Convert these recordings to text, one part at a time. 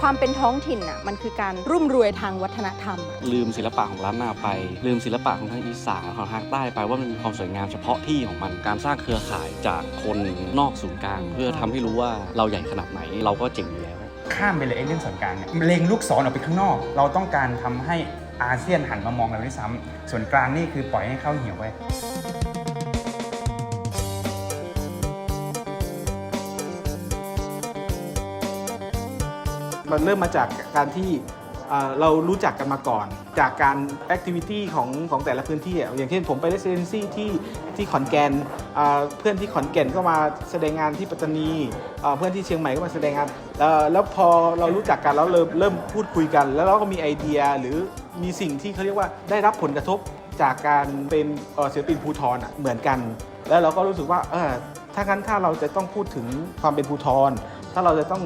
ความเป็นท้องถิ่นอะมันคือการรุ่มรวยทางวัฒนธรรมอะลืมศิลปะของล้านนาไป ลืมศิลปะของทางอีสานของทางใต้ไปว่ามันมีความสวยงามเฉพาะที่ของมันการสร้างเครือข่ายจากคนนอกศูนย์กลาง เพื่อทำให้รู้ว่าเราใหญ่ขนาดไหนเราก็เจ๋งอยู่แล้ว ข้ามไปเลยไอ้เรื่องส่วนกลางเนี่ยเล็งลูกศรออกไปข้างนอก เราต้องการทำให้อาเซียนหันมามองเราด้วยซ้ำส่วนกลางนี่คือปล่อยให้เข้าเหี่ยวไว้ มันเริ่มมาจากการที่เรารู้จักกันมาก่อน จากการแอคทิวิตี้ของของแต่ละพื้นที่อะอย่างเช่นผมไปเรสเดนซี่ที่ที่ขอนแก่นอ่าเพื่อนที่ขอนแก่นก็มาแสดงงานที่ปัตตานีเพื่อนที่เชียงใหม่ก็มาแสดงงานแล้วพอเรารู้จักกันแล้วเริ่มเริ่มพูดคุยกัน แล้วเราก็มีไอเดียหรือมีสิ่งที่เขาเรียกว่าได้รับผลกระทบจากการเป็นศิลปินภูทรเหมือนกัน แล้วเราก็รู้สึกว่าเออถ้างั้นถ้าเราจะต้องพูดถึงความเป็นภูทรถ้าเราจะต้อง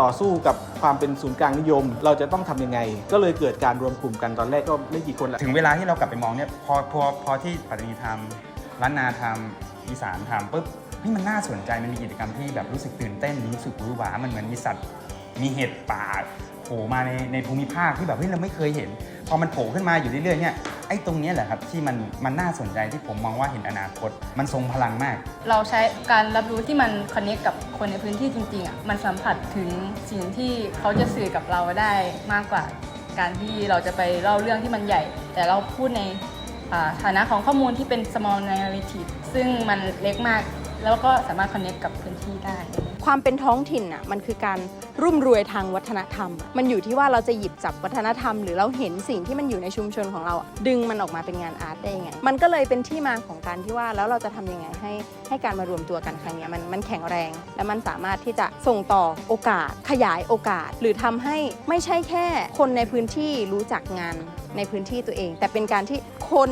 ต่อสู้กับความเป็นศูนย์กลางนิยม เราจะต้องทำยังไง ก็เลยเกิดการรวมกลุ่มกันตอนแรกก็ไม่กี่คนแหละถึงเวลาที่เรากลับไปมองเนี่ยพอพอพอที่ปัตตานีทำล้านนาทำอีสานทำปุ๊บนี่มันน่าสนใจมันมีกิจกรรมที่แบบรู้สึกตื่นเต้นรู้สึกหวือหวามันเหมือนมีสัตว์มีเห็ดป่า โผล่มาในในภูมิภาคที่แบบเฮ้ยเราไม่เคยเห็น พอมันโผล่ขึ้นมาอยู่เรื่อยๆเนี่ยไอ้ตรงนี้แหละครับที่มันมันน่าสนใจที่ผมมองว่าเห็นอนาคต มันทรงพลังมาก เราใช้การรับรู้ที่มันคอนเนคกับคนในพื้นที่จริงๆอะมันสัมผัสถึงสิ่งที่เขาจะสื่อกับเราได้มากกว่า การที่เราจะไปเล่าเรื่องที่มันใหญ่ แต่เราพูดในฐานะของข้อมูลที่เป็น small narrative ซึ่งมันเล็กมาก แล้วก็สามารถคอนเนคกับพื้นที่ได้ ความเป็นท้องถิ่นอะมันคือการรุ่มรวยทางวัฒนธรรม มันอยู่ที่ว่าเราจะหยิบจับวัฒนธรรม หรือเราเห็นสิ่งที่มันอยู่ในชุมชนของเรา ดึงมันออกมาเป็นงานอาร์ตได้ยังไง มันก็เลยเป็นที่มาของการที่ว่าแล้วเราจะทำยังไงให้ให้การมารวมตัวกันครั้งนี้มันมันแข็งแรง และมันสามารถที่จะส่งต่อโอกาส ขยายโอกาส หรือทำให้ไม่ใช่แค่คนในพื้นที่รู้จักงานในพื้นที่ตัวเอง แต่เป็นการที่คน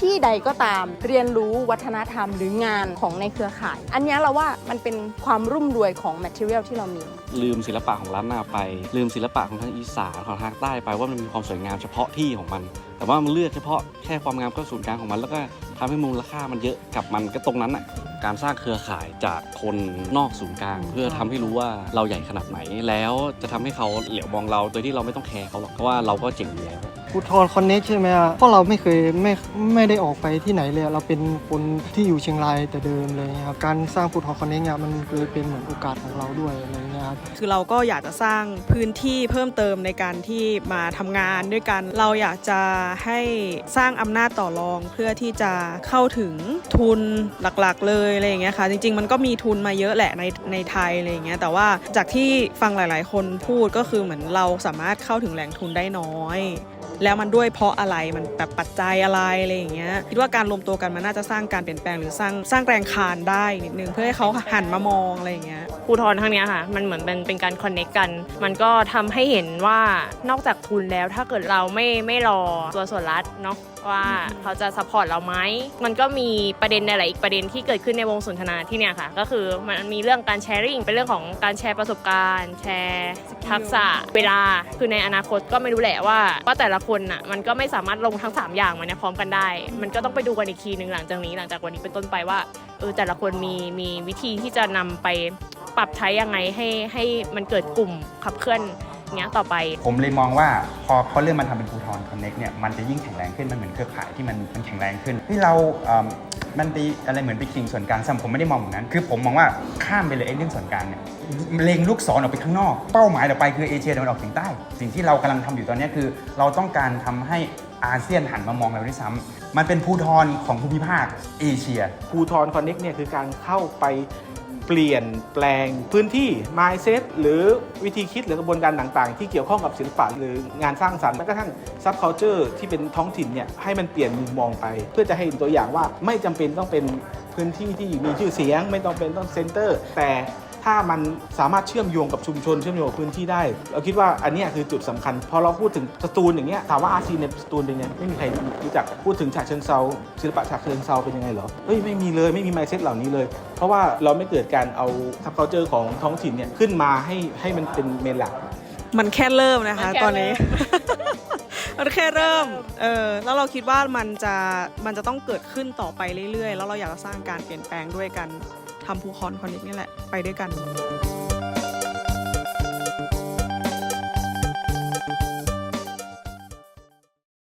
ที่ใดก็ตามเรียนรู้วัฒนธรรมหรืองานของในเครือข่าย อันนี้เราว่ามันเป็นความรุ่มรวยของ material ที่เรามี ลืมศิลปะของล้านนาไป ลืมศิลปะของทางอีสานของทางใต้ไปว่ามันมีความสวยงามเฉพาะที่ของมัน แต่ว่ามันเลือกเฉพาะแค่ความงามก็ศูนย์กลางของมัน แล้วก็ทำให้มูลค่ามันเยอะกับมันก็ตรงนั้นอะการสร้างเครือข่ายจากคนนอกศูนย์กลาง เพื่อทำให้รู้ว่าเราใหญ่ขนาดไหน แล้วจะทำให้เขาเหลียวมองเราโดยที่เราไม่ต้องแคร์เขาหรอกเพราะว่าเราก็เจ๋งอยู่แล้วภูทรคอนเน็กใช่ไหมอะเพราะเราไม่เคยไม่ไม่ได้ออกไปที่ไหนเลยอะเราเป็นคนที่อยู่เชียงรายแต่เดิมเลยครับการสร้างภูทรคอนเน็กเนี่ยมันเลยเป็นเหมือนโอกาสของเราด้วยอะไรเงี้ยครับคือเราก็อยากจะสร้างพื้นที่เพิ่มเติมในการที่มาทำงานด้วยกัน เราอยากจะให้สร้างอำนาจต่อรองเพื่อที่จะเข้าถึงทุนหลักๆ เลยอะไรอย่างเงี้ยค่ะ จริง ๆ มันก็มีทุนมาเยอะแหละในในไทยอะไรอย่างเงี้ยแต่ว่าจากที่ฟังหลาย ๆ คนพูดก็คือเหมือนเราสามารถเข้าถึงแหล่งทุนได้น้อยแล้วมันด้วยเพราะอะไรมันแบบปัจจัยอะไรอะไรอย่างเงี้ยคิดว่าการรวมตัวกันมันน่าจะสร้างการเปลี่ยนแปลงหรือสร้างสร้างแรงคานได้นิดนึงเพื่อให้เขาหันมามองอะไรอย่างเงี้ยภูทรครั้งเนี้ยค่ะ มันเหมือนเป็นเป็นการคอนเน็กกัน มันก็ทำให้เห็นว่านอกจากทุนแล้วถ้าเกิดเราไม่ไม่รอตัวส่วนรัฐเนาะว่าเขาจะซัพพอร์ตเราไหมมันก็มีประเด็นอะไรอีกประเด็นที่เกิดขึ้นในวงสนทนาที่เนี่ยค่ะ ก็คือมันมีเรื่องการแชร์ริ่งเป็นเรื่องของการแชร์ประสบการณ์ แชร์ทักษะเวลาคือในอนาคตก็ไม่รู้แหละว่าว่าแต่ละคนอะมันก็ไม่สามารถลงทั้ง 3 อย่างมาเนี่ยพร้อมกันได้ มันก็ต้องไปดูกันอีกทีหนึ่งหลังจากนี้หลังจากวันนี้เป็นต้นไปว่าเออแต่ละคนมีมีวิธีที่จะนำไปปรับใช้ยังไงให้ให้มันเกิดกลุ่มขับเคลื่อน เงี้ยต่อไป ผมเลยมองว่าพอเขาเริ่มมาทำเป็นภูทรคอนเน็กเนี่ยมันจะยิ่งแข็งแรงขึ้นมันเหมือนเครือข่ายที่มันมันแข็งแรงขึ้นที่เราเอิ่มมันไปอะไรเหมือนไปคิงส่วนกลางซ้ำผมไม่ได้มองแบบนั้น คือผมมองว่าข้ามไปเลยไอ้เรื่องส่วนกลางเนี่ยเล็งลูกศรออกไปข้างนอก เป้าหมายต่อไปคือเอเชียตะวันออกเฉียงใต้ สิ่งที่เรากำลังทำอยู่ตอนเนี้ยคือ เราต้องการทำให้อาเซียนหันมามองเราด้วยซ้ำมันเป็นภูทรของภูมิภาคเอเชีย ภูทรคอนเน็กเนี่ยคือการเข้าไป เปลี่ยนแปลงพื้นที่ mindset หรือวิธีคิดหรือกระบวนการต่างๆ ที่เกี่ยวข้องกับศิลปะหรืองานสร้างสรรค์แม้กระทั่ง subculture ที่เป็นท้องถิ่นเนี่ยให้มันเปลี่ยนมุมมองไป เพื่อจะให้เห็นตัวอย่างว่าไม่จำเป็นต้องเป็นพื้นที่ที่มีชื่อเสียง ไม่ต้องเป็นต้องเซ็นเตอร์ แต่ ถ้ามันสามารถเชื่อมโยงกับชุมชนเชื่อมโยงกับพื้นที่ได้ เราคิดว่าอันเนี้ยคือจุดสำคัญ พอเราพูดถึงสตูลอย่างเงี้ยถามว่าอาซีในสตูลเป็นยังไงไม่มีใครรู้จักพูดถึงฉะเชิงเซาศิลปะฉะเชิงเซาเป็นยังไงเหรอเฮ้ยไม่มีเลยไม่มีไมเซ็ตเหล่านี้เลย เพราะว่าเราไม่เกิดการเอาทับเคาเจอร์ของท้องถิ่นเนี่ยขึ้นมาให้ให้มันเป็นเมนหลักมันแค่เริ่มนะคะมันแค่ตอนนี้เริ่มันแค่เริ่ม เออ แล้วเราคิดว่ามันจะ มันจะต้องเกิดขึ้นต่อไปเรื่อยๆ แล้วเราอยากจะสร้างการเปลี่ยนแปลงด้วยกัน ทำภูคอนคอนเน็กนี่แหละ ไปด้วยกัน